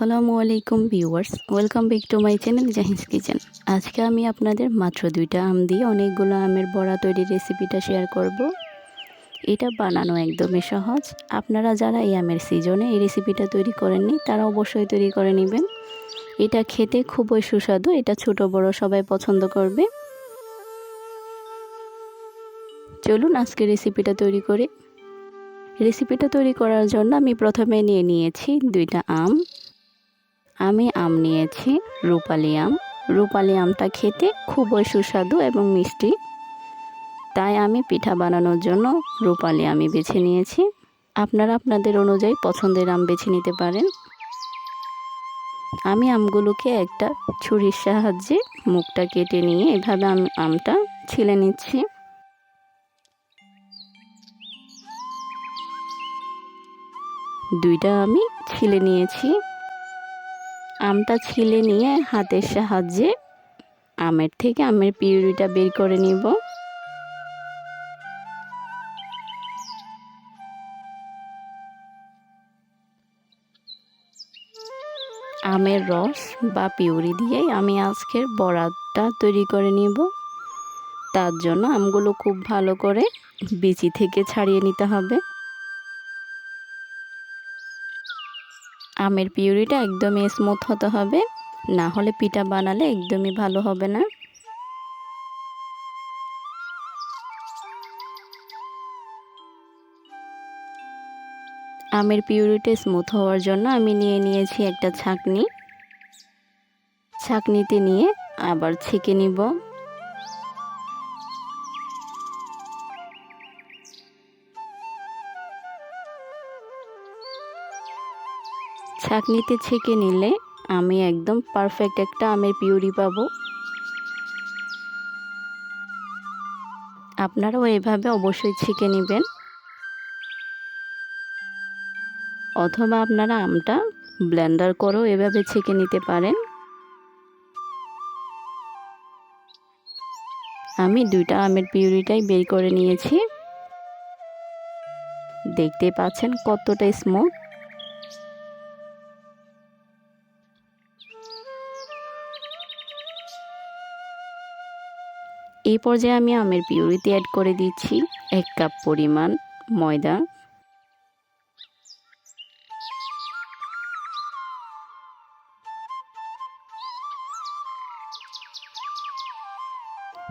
আসসালামু আলাইকুম viewers, welcome back to my channel Jahiz kitchen. আজকে আমি আপনাদের মাত্র দুইটা আম দিয়ে অনেকগুলো আমের বড়া তৈরির রেসিপিটা শেয়ার করব। এটা বানানো একদমই সহজ। আপনারা যারা এই আমের সিজনে এই রেসিপিটা তৈরি করেননি, তারা অবশ্যই তৈরি করে নেবেন। এটা খেতে খুবই সুস্বাদু, এটা ছোট, বড় সবাই পছন্দ করবে। চলুন আজকে রেসিপিটা তৈরি করে। রেসিপিটা তৈরি করার জন্য আমি প্রথমে নিয়ে নিয়েছি দুইটা আম। আমি আম নিয়েছি, রূপালি আম। রূপালি আমটা খেতে খুবই সুস্বাদু এবং মিষ্টি। তাই আমি পিঠা বানানোর জন্য রূপালি আমি বেছে নিয়েছি। আপনারা আপনাদের অনুযায়ী পছন্দের আম বেছে নিতে পারেন। আমি আমগুলোকে একটা ছুরির সাহায্যে মুখটা কেটে নিয়ে এভাবে আমি আমটা ছিলে নিচ্ছি। দুইটা আমি ছিলে নিয়েছি। আমটা ছিলে নিয়ে হাতের সাহায্যে আমের থেকে আমের পিউরিটা বের করে নিব। আমের রস বা পিউরি দিয়েই আমি আজকের বড়াটা তৈরি করে নিব। তার জন্য আমগুলো খুব ভালো করে বিচি থেকে ছাড়িয়ে নিতে হবে। আমের পিউরিটা একদমই স্মুথ হতে হবে। না হলে পিঠা বানালে একদমই ভালো হবে না। আমের পিউরিটা স্মুথ হওয়ার জন্য আমি নিয়ে নিয়েছি একটা ছাকনি। ছাকনিতে নিয়ে আবার ছেঁকে নিব। ছাকনিতে ছেঁকে নিলে আমি একদম পারফেক্ট একটা আমের পিউরি পাবো। আপনারাও এভাবে অবশ্যই ছেঁকে নেবেন। অথবা আপনারা আমটা ব্লেন্ডার করেও এভাবে ছেঁকে নিতে পারেন। আমি দুইটা আমের পিউরিটাই বের করে নিয়েছি। দেখতে পাচ্ছেন কতটা স্মুথ এই পর্যায়ে আমি আমের পিউরিতে অ্যাড করে দিচ্ছি এক কাপ পরিমাণ ময়দা।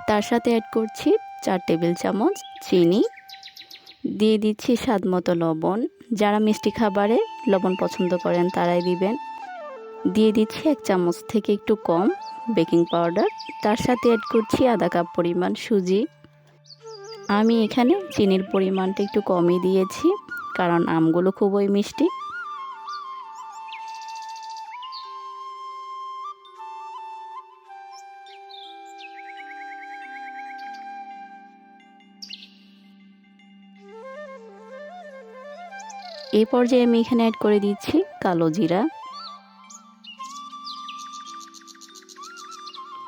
তার সাথে অ্যাড করছি চার টেবিল চামচ চিনি। দিয়ে দিচ্ছি স্বাদ মতো লবণ। যারা মিষ্টি খাবারে লবণ পছন্দ করেন তারাই দিবেন। দিয়ে দিচ্ছি এক চামচ থেকে একটু কম বেকিং পাউডার, তার সাথে অ্যাড করছি আধা কাপ পরিমাণ সুজি। আমি এখানে চিনির পরিমাণটা একটু কমই দিয়েছি, কারণ আমগুলো খুবই মিষ্টি। এই পর্যায়ে আমি এখানে অ্যাড করে দিচ্ছি কালো জিরা।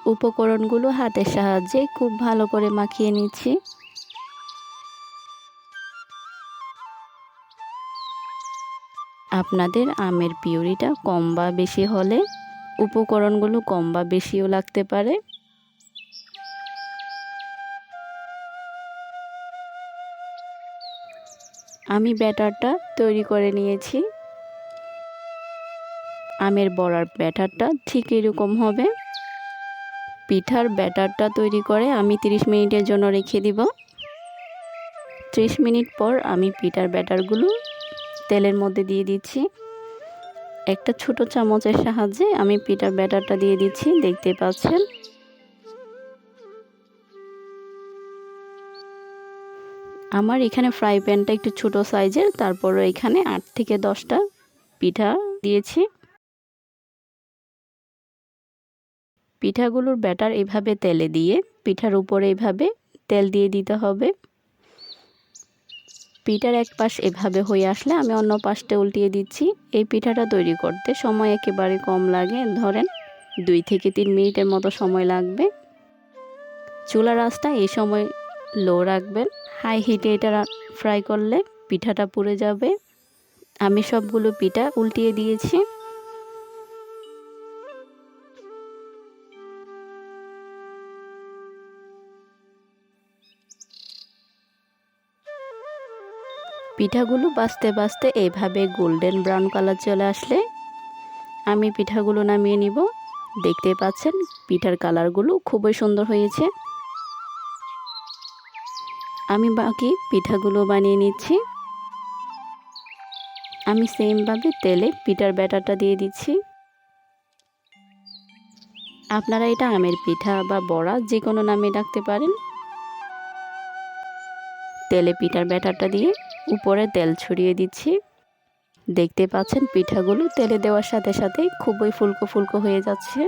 উপকরণগুলো হাতের সাহায্যে খুব ভালো করে মাখিয়ে নিচ্ছি। আপনাদের আমের পিউরিটা কম বা বেশি হলে উপকরণগুলো কম বা বেশিও লাগতে পারে। আমি ব্যাটারটা তৈরি করে নিয়েছি। আমের বড়ার ব্যাটারটা ঠিক এরকম হবে। পিঠার ব্যাটারটা তৈরি করে আমি 30 মিনিটের জন্য রেখে দিব। 30 মিনিট পর আমি পিঠার ব্যাটারগুলো তেলের মধ্যে দিয়ে দিচ্ছি। একটা ছোট চামচের সাহায্যে আমি পিঠার ব্যাটারটা দিয়ে দিচ্ছি, দেখতে পাচ্ছেন? আমার এখানে ফ্রাই প্যানটা একটু ছোট সাইজের তারপরে এখানে আট থেকে দশটা পিঠা দিয়েছি। পিঠাগুলোর ব্যাটার এভাবে তেলে দিয়ে, পিঠার উপরে এভাবে তেল দিয়ে দিতে হবে। পিঠার এক পাশ এভাবে হয়ে আসলে আমি অন্য পাশটা উল্টিয়ে দিচ্ছি। এই পিঠাটা তৈরি করতে সময় একেবারে কম লাগে, ধরেন দুই থেকে তিন মিনিটের মতো সময় লাগবে। চুলা রাস্তা এই সময় লো রাখবেন। হাই হিটে এটা ফ্রাই করলে পিঠাটা পুড়ে যাবে। আমি সবগুলো পিঠা উল্টিয়ে দিয়েছি। পিঠাগুলো বাছতে বাছতে এইভাবে গোল্ডেন ব্রাউন কালার চলে আসলে আমি পিঠাগুলো নামিয়ে নিব। দেখতে পাচ্ছেন, পিঠার কালারগুলো খুবই সুন্দর হয়েছে। আমি বাকি পিঠাগুলো বানিয়ে নিচ্ছি। আমি সেমভাবে তেলে পিঠার ব্যাটারটা দিয়ে দিচ্ছি। আপনারা এটা আমের পিঠা বা বড়া যে কোনো নামে ডাকতে পারেন। তেলে পিঠার ব্যাটারটা দিয়ে উপরে তেল ছড়িয়ে দিচ্ছি। দেখতে পাচ্ছেন পিঠাগুলো তেলে দেওয়ার সাথে সাথে খুবই ফুলকো ফুলকো হয়ে যাচ্ছে।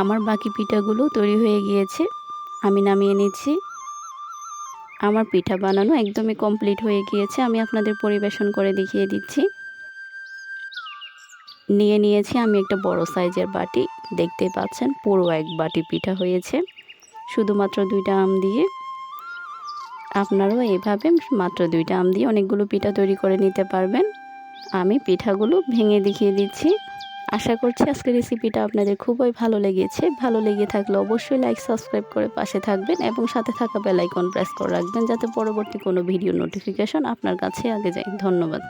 আমার বাকি পিঠাগুলো তৈরি হয়ে গিয়েছে। আমি নামিয়ে নিচ্ছি। আমার পিঠা বানানো একদমই কমপ্লিট হয়ে গিয়েছে। আমি আপনাদের পরিবেশন করে দেখিয়ে দিচ্ছি। নিয়ে নিয়েছি। আমি একটা বড় সাইজের বাটি দেখতে পাচ্ছেন পুরো এক বাটি পিঠা হয়েছে। শুধুমাত্র দুইটা আম দিয়ে আপনারাও এভাবে মাত্র দুইটা আম দিয়ে অনেকগুলো পিঠা তৈরি করে নিতে পারবেন। আমি পিঠাগুলো ভেঙে দেখিয়ে দিচ্ছি। আশা করছি আজকের রেসিপিটা আপনাদের খুবই ভালো লেগেছে। ভালো লেগে থাকলে অবশ্যই লাইক সাবস্ক্রাইব করে পাশে থাকবেন এবং সাথে থাকা বেল আইকন প্রেস করে রাখবেন যাতে পরবর্তী কোনো ভিডিও নোটিফিকেশন আপনার কাছে আগে যায়। ধন্যবাদ।